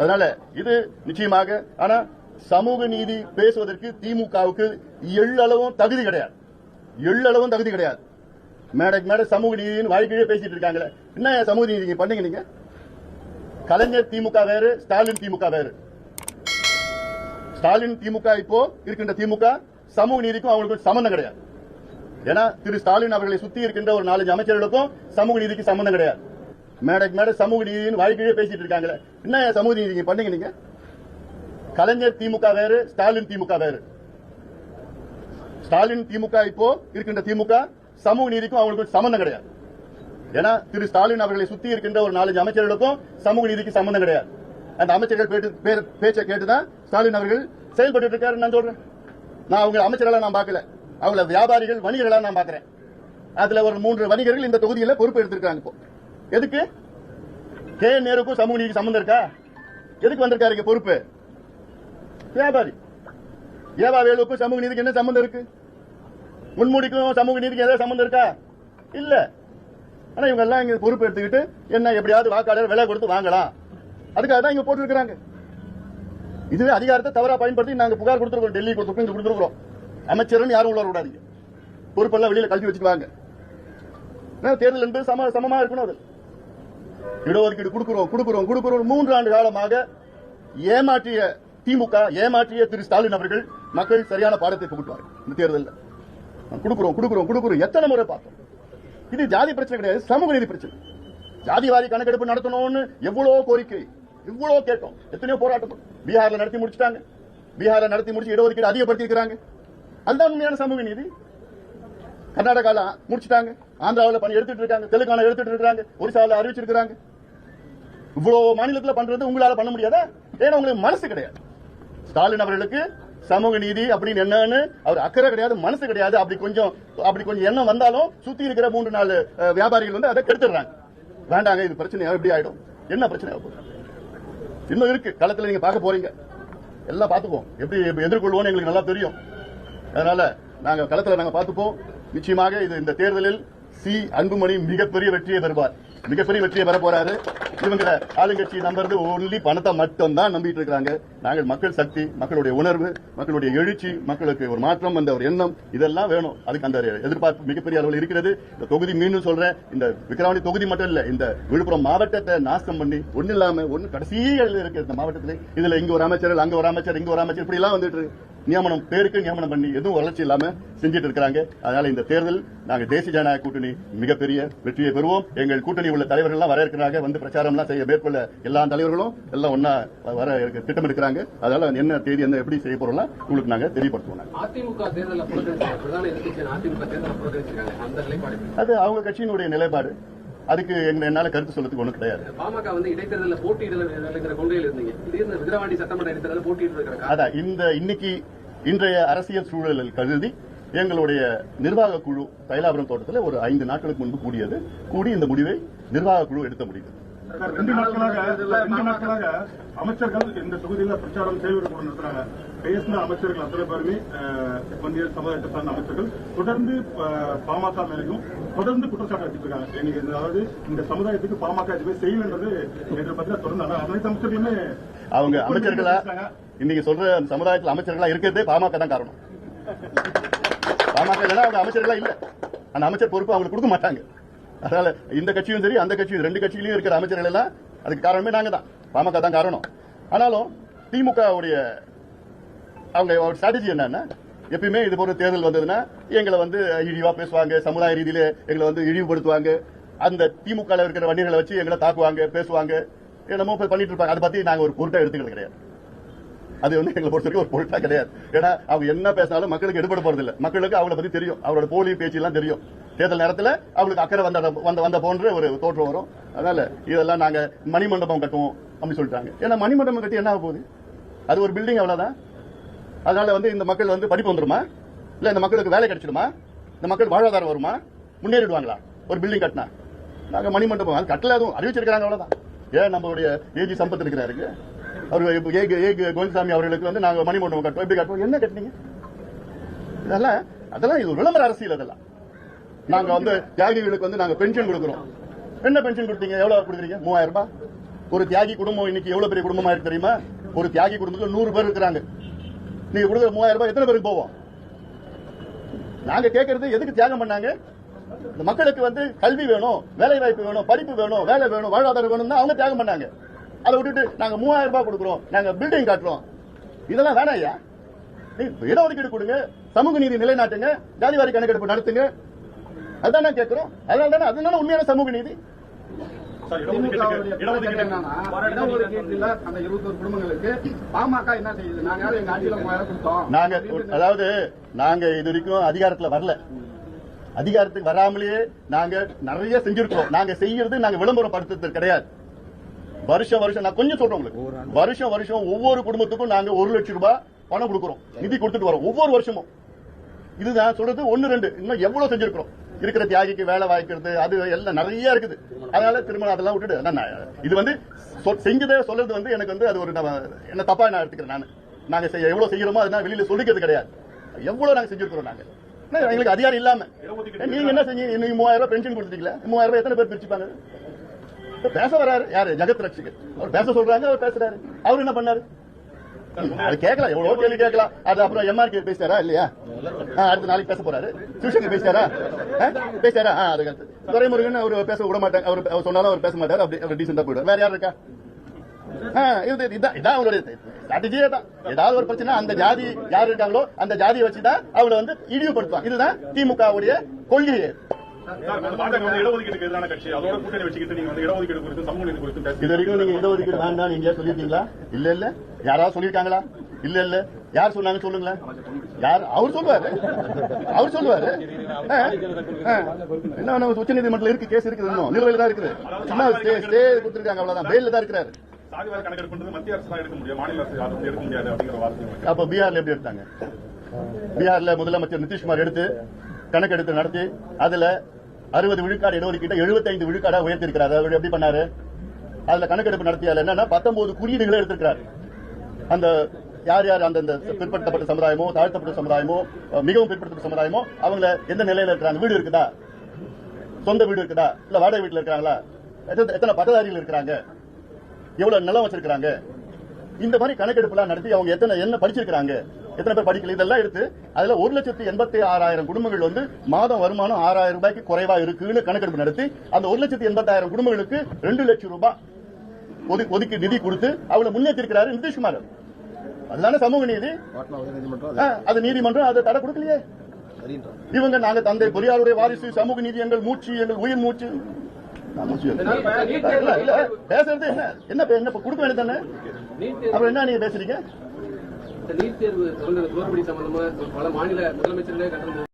அதனால இது நிச்சயமாக ஆனா சமூக நீதி பேசுவதற்கு திமுகவுக்கு எள்ளளவும் தகுதி கிடையாது. எள்ளளவும் தகுதி கிடையாது. மேடைக்கு மேட சமூக நீதினு வாழ்க்கையே பேசிட்டு இருக்காங்களே. என்ன சமூக நீதி நீங்க பண்ணீங்க நீங்க? கலைஞர் திமுக வேறு ஸ்டாலின் திமுக வேறு. ஸ்டாலின் திமுக இப்போ இருக்கின்ற திமுக சமூக நீதிக்கும் அவங்களுக்கு சம்பந்தம் கிடையாது. ஏன்னா திரு ஸ்டாலின் அவர்களை சுத்தி இருக்கின்ற ஒரு நாலஞ்சு அமைச்சர்களுக்கும் சமூக நீதிக்கு சம்பந்தம் கிடையாது. மேடைக்கு மேடை சமூக நீதினு வாழ்க்கையே பேசிட்டு இருக்காங்களே. என்ன சமூக நீதி நீங்க பண்ணீங்க நீங்க? கலைஞர் திமுக வேறு ஸ்டாலின் திமுக வேறு. ஸ்டாலின் திமுக இப்போ இருக்கின்ற திமுக சமூக நீதிக்கும் அவங்களுக்கு சம்பந்தம் கிடையாது. ஏன்னா திரு ஸ்டாலின் அவர்களை சுத்தி இருக்கின்ற ஒரு நாலஞ்சு அமைச்சர்களுக்கும் சமூக நீதிக்கு சம்பந்தம் கிடையாது. அந்த அமைச்சர்கள் பே- பேச்சை கேட்டுதான் ஸ்டாலின் அவர்கள் செயல்பட்டு இருக்காரு. நான் சொல்றேன். நான் அவங்க அமைச்சர்களா நான் பார்க்கல. அவங்கள வியாபாரிகள் வணிகர்களா நான் பாக்குறேன் அதுல ஒரு மூன்று வணிகர்கள் இந்த தொகுதியில பொறுப்பு எடுத்திருக்காங்க இப்போ. எதுக்கு? கே நேருக்கும் சமூக நீதிக்கு சம்பந்தம் இருக்கா? எதுக்கு வந்திருக்காரு இங்க பொறுப்பு? வியாபாரி. ஏவா வேலுக்கும் சமூக நீதிக்கு என்ன சம்பந்தம் இருக்கு? முன்முடிக்கும் சமூக நீதிக்கு ஏதாவது சம்பந்தம் இருக்கா? இல்ல. ஆனா இவங்க எல்லாம் இங்க பொறுப்பு எடுத்துக்கிட்டு என்ன எப்படியாவது வாக்காளர் விலை கொடுத்து வாங்கலாம். அதுக்காக தான் இங்க போட்டுருக்காங்க இதுவே அதிகாரத்தை தவறா பயன்படுத்தி நாங்க புகார் கொடுத்துருக்கோம் டெல்லி கொடுத்துருக்கோம் இங்க கொடுத்துருக்கோம் அமைச்சர்னு யாரும் உள்ள விடாதீங்க பொறுப்பெல்லாம் வெளியில கழுவி வச்சுக்குவாங்க ஏன்னா தேர்தல் என்பது சம சமமா இருக்கணும் அது. இடஒதுக்கீடு கொடுக்கிறோம் கொடுக்கிறோம் கொடுக்கிறோம் மூன்று ஆண்டு காலமாக ஏமாற்றிய திமுக ஏமாற்றிய திரு ஸ்டாலின் அவர்கள் மக்கள் சரியான பாடத்தை புகுட்டுவார் இந்த தேர்தலில். கொடுக்கிறோம் கொடுக்கிறோம் கொடுக்கிறோம். எத்தனை முறை பார்த்தோம்? இது ஜாதி பிரச்சனை கிடையாது சமூக நீதி பிரச்சனை. ஜாதிவாரி கணக்கெடுப்பு நடத்தணும்னு எவ்வளவு கோரிக்கை எவ்வளவு கேட்டோம். எத்தனையோ போராட்டம் பீகார்ல நடத்தி முடிச்சிட்டாங்க. பீகார்ல நடத்தி முடிச்சு இடஒதுக்கீடு அதிகப்படுத்தி இருக்கிறாங்க அதுதான் உண்மையான சமூக நீதி. கர்நாடகால முடிச்சிட்டாங்க. ஆந்திராவில் பணி எடுத்துட்டு இருக்காங்க. தெலுங்கானா எடுத்துட்டு இருக்காங்க. ஒரிசாவில் அறிவிச்சிருக்காங்க இவ்வளவு மாநிலத்தில் பண்றது உங்களால பண்ண முடியாதா? ஏன்னா உங்களுக்கு மனசு கிடையாது. ஸ்டாலின் அவர்களுக்கு சமூக நீதி அப்படின்னு என்னன்னு அவர் அக்கறை கிடையாது மனசு கிடையாது. அப்படி கொஞ்சம் அப்படி கொஞ்சம் எண்ணம் வந்தாலும் சுத்தி இருக்கிற மூன்று நாலு வியாபாரிகள் வந்து அதை கெடுத்துடுறாங்க. வேண்டாங்க இது பிரச்சனை எப்படி ஆயிடும். என்ன பிரச்சனை இன்னும் இருக்கு. களத்துல நீங்க பார்க்க போறீங்க. எல்லாம் பார்த்துப்போம் எப்படி எப்படி எதிர்கொள்வோம்னு எங்களுக்கு நல்லா தெரியும். அதனால நாங்க களத்துல நாங்க பார்த்துப்போம். நிச்சயமாக இது இந்த தேர்தலில் சி. அன்புமணி மிகப்பெரிய வெற்றியை பெறுவார் மிகப்பெரிய வெற்றியை பெற போறாரு. இவங்க ஆளுங்கட்சி நம்புறது ஒன்லி பணத்தை மட்டும் தான் நம்பிட்டு இருக்காங்க. நாங்கள் மக்கள் சக்தி மக்களுடைய உணர்வு மக்களுடைய எழுச்சி மக்களுக்கு ஒரு மாற்றம் அந்த ஒரு எண்ணம் இதெல்லாம் வேணும். அதுக்கு அந்த எதிர்பார்ப்பு மிகப்பெரிய அளவில் இருக்கிறது. இந்த தொகுதி மீண்டும் சொல்றேன். இந்த விக்கிரவாணி தொகுதி மட்டும் இல்ல இந்த விழுப்புரம் மாவட்டத்தை நாசம் பண்ணி ஒண்ணு இல்லாம ஒண்ணு கடைசியில் இருக்கு இந்த மாவட்டத்தில். இதுல இங்க ஒரு அமைச்சர் அங்க ஒரு அமைச்சர் இங்க ஒரு அமைச்சர் இப்படி எல்லாம் வந்துட்டு நியமனம் பேருக்கு நியமனம் பண்ணி எதுவும் வளர்ச்சி இல்லாம செஞ்சிட்டு இருக்காங்க அதனால இந்த தேர்தல் நாங்க தேசிய ஜனநாயக கூட்டணி மிகப்பெரிய வெற்றியை பெறுவோம். எங்கள் கூட்டணி உள்ள தலைவர்கள் எல்லாம் வர இருக்கிறாங்க வந்து பிரச்சாரம் எல்லாம் செய்ய மேற்கொள்ள எல்லா தலைவர்களும் எல்லாம் ஒன்னா வர திட்டம் எடுக்கிறாங்க அதனால என்ன தேதி என்ன எப்படி செய்ய போறோம்லாம் உங்களுக்கு நாங்க தெரியப்படுத்துவோம். அதிமுக தேர்தலில் அது அவங்க கட்சியினுடைய நிலைப்பாடு. அதுக்கு எங்க- என்னால கருத்து சொல்றதுக்கு ஒண்ணும் கிடையாது. பாமக வந்து இடைத்தேர்தலில் போட்டியிடலைங்கிற கொள்கையில் இருந்தீங்க. விக்கிரவாண்டி சட்டமன்ற இடைத்தேர்தலில் போட்டியிட்டு அதான் இந்த இன்னைக்கு இன்றைய அரசியல் சூழலில் கருதி எங்களுடைய நிர்வாக குழு தைலாபுரம் தோட்டத்தில் ஒரு ஐந்து நாட்களுக்கு முன்பு கூடியது. கூடி இந்த முடிவை நிர்வாக குழு எடுத்த முடிவு. ரெண்டு நாட்களாக ரெண்டு நாட்களாக அமைச்சர்கள் இந்த தொகுதியில பிரச்சாரம் செய்வது கொண்டிருக்கிறாங்க பேசின அமைச்சர்கள் அத்தனை பேருமே வன்னியர் சமுதாயத்தை சார்ந்த அமைச்சர்கள். தொடர்ந்து பாமக மேலையும் தொடர்ந்து குற்றச்சாட்டு இன்னைக்கு இந்த- அதாவது இந்த சமுதாயத்துக்கு பாமக எதுவுமே செய்யலன்றது நேற்று பத்திரிகை தொடர்ந்து அனைத்து அமைச்சர்களுமே அவங்க அமைச்சர்களா? இன்னைக்கு சொல்ற சமுதாயத்தில் அமைச்சர்களா இருக்கிறதே பாமக தான் காரணம். பாமக இல்லைன்னா அவங்க அமைச்சர்களா இல்ல. அந்த அமைச்சர் பொறுப்பு அவங்களுக்கு கொடுக்க மாட்டாங்க. அதனால இந்த கட்சியும் சரி அந்த கட்சியும் ரெண்டு கட்சிகளையும் இருக்கிற அமைச்சர்கள் எல்லாம் அதுக்கு காரணமே நாங்க தான் பாமக தான் காரணம். ஆனாலும் திமுக உடைய அவங்க ஸ்ட்ராட்டஜி என்னன்னா எப்பயுமே இது போன்ற தேர்தல் வந்ததுன்னா எங்களை வந்து இழிவா பேசுவாங்க சமுதாய ரீதியில எங்களை வந்து இழிவுபடுத்துவாங்க. அந்த திமுக இருக்கிற வண்டிகளை வச்சு எங்களை தாக்குவாங்க பேசுவாங்க. என்னமோ பண்ணிட்டு இருப்பாங்க. அதை பத்தி நாங்க ஒரு பொருட்டா எடுத்துக்கிறது கிடையாது. அது வந்து எங்களை பொறுத்த வரைக்கும் ஒரு பொருட்டா கிடையாது. ஏன்னா அவங்க என்ன பேசினாலும் மக்களுக்கு எடுபட போறது இல்லை மக்களுக்கு அவங்கள பத்தி தெரியும். அவரோட போலி பேச்சு எல்லாம் தெரியும். தேர்தல் நேரத்தில் அவங்களுக்கு அக்கறை வந்த வந்த வந்த போன்ற ஒரு தோற்றம் வரும். அதனால இதெல்லாம் நாங்கள் மணிமண்டபம் கட்டுவோம் அப்படின்னு சொல்லிட்டாங்க. ஏன்னா மணிமண்டபம் கட்டி என்ன ஆக போகுது? அது ஒரு பில்டிங் அவ்வளோதான் அதனால வந்து இந்த மக்கள் வந்து படிப்பு வந்துருமா? இல்லை இந்த மக்களுக்கு வேலை கிடைச்சிடுமா? இந்த மக்கள் வாழ்வாதாரம் வருமா? முன்னேறிடுவாங்களா? ஒரு பில்டிங் கட்டினா. நாங்கள் மணிமண்டபம் அது கட்டல அதுவும் அறிவிச்சிருக்கிறாங்க அவ்வளோதான் ஏன் நம்மளுடைய ஏஜி சம்பத் இருக்கிறாருக்கு? அவர் ஏ ஏ கோவிந்தசாமி அவர்களுக்கு வந்து நாங்கள் மணிமண்டபம் கட்டுவோம். எப்படி கட்டுவோம். என்ன கட்டினீங்க? இதெல்லாம் அதெல்லாம் இது விளம்பர அரசியல் அதெல்லாம். நாங்க வந்து தியாகிகளுக்கு வந்து நாங்க பென்ஷன் கொடுக்குறோம். என்ன பென்ஷன் கொடுத்தீங்க? எவ்வளவு கொடுக்குறீங்க? மூவாயிரம் ரூபாய். ஒரு தியாகி குடும்பம் இன்னைக்கு எவ்வளவு பெரிய குடும்பமா இருக்கு தெரியுமா? ஒரு தியாகி குடும்பத்துல நூறு பேர் இருக்கிறாங்க. நீங்க கொடுக்குற மூவாயிரம் ரூபாய் எத்தனை பேருக்கு போவோம்? நாங்க கேட்கறது எதுக்கு தியாகம் பண்ணாங்க? இந்த மக்களுக்கு வந்து கல்வி வேணும் வேலை வாய்ப்பு வேணும் படிப்பு வேணும் வேலை வேணும் வாழ்வாதாரம் வேணும் அவங்க தியாகம் பண்ணாங்க. அதை விட்டுட்டு நாங்க மூவாயிரம் ரூபாய் கொடுக்குறோம். நாங்க பில்டிங் காட்டுறோம். இதெல்லாம் வேணாம் ஐயா. நீ இடஒதுக்கீடு கொடுங்க. சமூக நீதி நிலைநாட்டுங்க. ஜாதிவாரி கணக்கெடுப்பு நடத்துங்க. அதுதான் நான் கேட்கிறோம் அதனால தானே அதுதானே உண்மையான சமூக நீதி? அதாவது நாங்க இது வரைக்கும் அதிகாரத்துல வரல. அதிகாரத்துக்கு வராமலேயே நாங்க நிறைய செஞ்சிருக்கோம் நாங்க செய்யறது நாங்க விளம்பரம் படுத்துறது கிடையாது. வருஷம் வருஷம் நான் கொஞ்சம் சொல்றேன் உங்களுக்கு. வருஷம் வருஷம் ஒவ்வொரு குடும்பத்துக்கும் நாங்க ஒரு லட்சம் ரூபாய் பணம் கொடுக்குறோம். நிதி கொடுத்துட்டு வரோம். ஒவ்வொரு வருஷமும். இதுதான் சொல்றது ஒன்னு ரெண்டு. இன்னும் எவ்வளவு செஞ்சிருக்கிறோம்? இருக்கிற தியாகிக்கு வேலை வாய்க்கிறது அது எல்லாம் நிறைய இருக்குது. அதனால திருமணம் அதெல்லாம் விட்டுட்டு இது வந்து செஞ்சதே சொல்றது வந்து எனக்கு வந்து அது ஒரு என்ன தப்பா நான் எடுத்துக்கிறேன் நான். நாங்க செய்ய எவ்வளவு செய்யறோமோ அதனால வெளியில சொல்லிக்கிறது கிடையாது. எவ்வளவு நாங்க செஞ்சிருக்கிறோம் நாங்க? எங்களுக்கு அதிகாரம் இல்லாம. நீங்க என்ன செஞ்சீங்க இன்னைக்கு மூவாயிரம் ரூபாய் பென்ஷன் கொடுத்துட்டீங்களா? மூவாயிரம் ரூபாய் எத்தனை பேர் பிரிச்சுப்பாங்க? பேச வராரு. யாரு? ஜெகத் ரட்சிகர். அவர் பேச சொல்றாங்க அவர் பேசுறாரு. அவர் என்ன பண்ணாரு? அது கேட்கலாம். எவ்வளவு கேள்வி கேட்கலாம். அது அப்புறம் எம்ஆர்கே பேசிட்டாரா இல்லையா? அடுத்த நாளைக்கு பேச போறாரு. சிவசங்கர் பேசிட்டாரா? ஆ, பேசிட்டாரா? ஆ, துரைமுருகன் அவர் பேச விட மாட்டாங்க. அவர் அவர் சொன்னாலும் அவர் பேச மாட்டாரு. அப்படி அவர் டீசெண்டா போயிடுவார். வேற யார் இருக்கா? இது இதான் இதான் அவங்களுடைய ஸ்ட்ராட்டஜியே தான். ஏதாவது ஒரு பிரச்சனை அந்த ஜாதி யார் இருக்காங்களோ அந்த ஜாதியை வச்சுதான் அவங்கள வந்து இழிவுபடுத்துவாங்க. இதுதான் திமுகவுடைய கொள்கையே. பாஜக எதிரான கட்சி அதோட கூட்டணி வச்சுக்கிட்டு நீங்க வந்து இடஒதுக்கீடு குறித்து சமூக நீதி குறித்து இது வரைக்கும் நீங்க இடஒதுக்கீடு வேண்டாம் நீங்க சொல்லிருக்கீங்களா இல்ல இல்ல யாராவது சொல்லிருக்காங்களா இல்ல இல்ல யார் சொன்னாங்க சொல்லுங்களேன் யார் அவர் சொல்லுவாரு அவர் சொல்லுவாரு என்ன உச்ச நீதிமன்றத்தில் இருக்கு கேஸ் இருக்குது இன்னும் நிலுவையில் தான் இருக்குது ஸ்டே கொடுத்துருக்காங்க அவ்வளவுதான் பெயில தான் இருக்கிறாரு அப்ப பீகார்ல எப்படி எடுத்தாங்க பீகார்ல முதலமைச்சர் நிதிஷ்குமார் எடுத்து கணக்கெடுத்து நடத்தி அதுல அறுபது விழுக்காடு இடஒதுக்கீட்டை 75 விழுக்காடா உயர்த்திருக்கிறார். அவர் எப்படி பண்ணாரு? அதுல கணக்கெடுப்பு நடத்தியால் என்னன்னா 19 குறியீடுகளை எடுத்திருக்கிறார். அந்த யார் யார் அந்த பிற்படுத்தப்பட்ட சமுதாயமோ தாழ்த்தப்பட்ட சமுதாயமோ மிகவும் பிற்படுத்தப்பட்ட சமுதாயமோ அவங்கள எந்த நிலையில இருக்கிறாங்க? வீடு இருக்குதா? சொந்த வீடு இருக்குதா? இல்ல வாடகை வீட்டுல இருக்கிறாங்களா? எத்தனை- எத்தனை பட்டதாரிகள் இருக்கிறாங்க? எவ்வளவு நிலம் வச்சிருக்கிறாங்க? இந்த மாதிரி கணக்கெடுப்புலாம் நடத்தி அவங்க எத்தனை என்ன படிச்சிருக்காங்க எத்தனை பேர் படிக்கல? இதெல்லாம் எடுத்து அதுல ஒரு லட்சத்தி எண்பத்தி ஆறாயிரம் குடும்பங்கள் வந்து மாதம் வருமானம் ஆறாயிரம் ரூபாய்க்கு குறைவா இருக்குன்னு கணக்கெடுப்பு நடத்தி அந்த ஒரு லட்சத்தி எண்பத்தாயிரம் குடும்பங்களுக்கு ரெண்டு லட்சம் ரூபாய் ஒதுக்கி நிதி கொடுத்து அவளை முன்னேற்றிருக்கிறாரு நிதிஷ்குமார் அதுதானே சமூக நீதி? அது நீதிமன்றம் அதை தடை கொடுக்கலையே. இவங்க நாங்க தந்தை பெரியாருடைய வாரிசு சமூக நீதி எங்கள் மூச்சு எங்கள் உயிர் மூச்சு. பேசுறது என்ன? என்ன கொடுக்க வேண்டியதானே அப்புறம் என்ன நீங்க பேசுறீங்க? இந்த நீட் தேர்வு தொடர்ந்து குளறுபடி சம்பந்தமா பல மாநில முதலமைச்சர்களே கண்டனம்